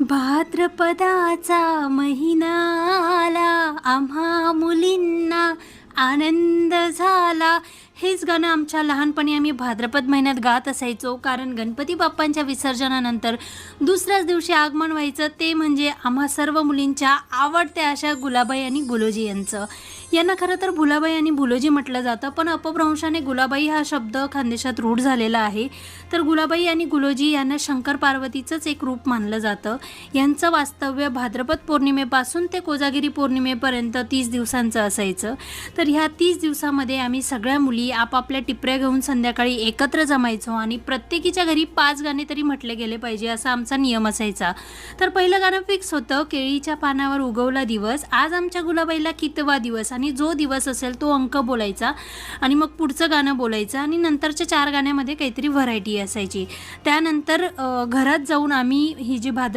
भाद्रपदाचा महिना आला आम्हा मुलींना आनंद झाला. हेच गाणं आमच्या लहानपणी आम्ही भाद्रपद महिन्यात गात असायचो. कारण गणपती बाप्पांच्या विसर्जनानंतर दुसऱ्याच दिवशी आगमन व्हायचं. ते म्हणजे आम्हा सर्व मुलींच्या आवडत्या अशा गुलाबाई आणि गुलोजी यांचं. यांना खरं तर भुलाबाई आणि भुलोजी म्हटलं जातं. पण अपभ्रंशाने गुलाबाई हा शब्द खानदेशात रूढ झालेला आहे. तर गुलाबाई आणि गुलोजी यांना शंकर पार्वतीचंच एक रूप मानलं जातं. यांचं वास्तव्य भाद्रपद पौर्णिमेपासून ते कोजागिरी पौर्णिमेपर्यंत तीस दिवसांचं असायचं. तर ह्या तीस दिवसामध्ये आम्ही सगळ्या मुली आपापल्या टिपऱ्या घेऊन संध्याकाळी एकत्र जमायचो आणि प्रत्येकीच्या घरी पाच गाणे तरी म्हटले गेले पाहिजे असा आमचा नियम असायचा. तर पहिलं गाणं फिक्स होतं केळीच्या पानावर उगवला दिवस आज आमच्या गुलाबाईला कितवा दिवस आणि जो दिवस असेल तो अंक बोलायचा आणि मग पुढचं गाणं बोलायचं आणि नंतरच्या चार गाण्यामध्ये काहीतरी व्हरायटी असायची. त्यानंतर घरात जाऊन आम्ही ही जी भाद्र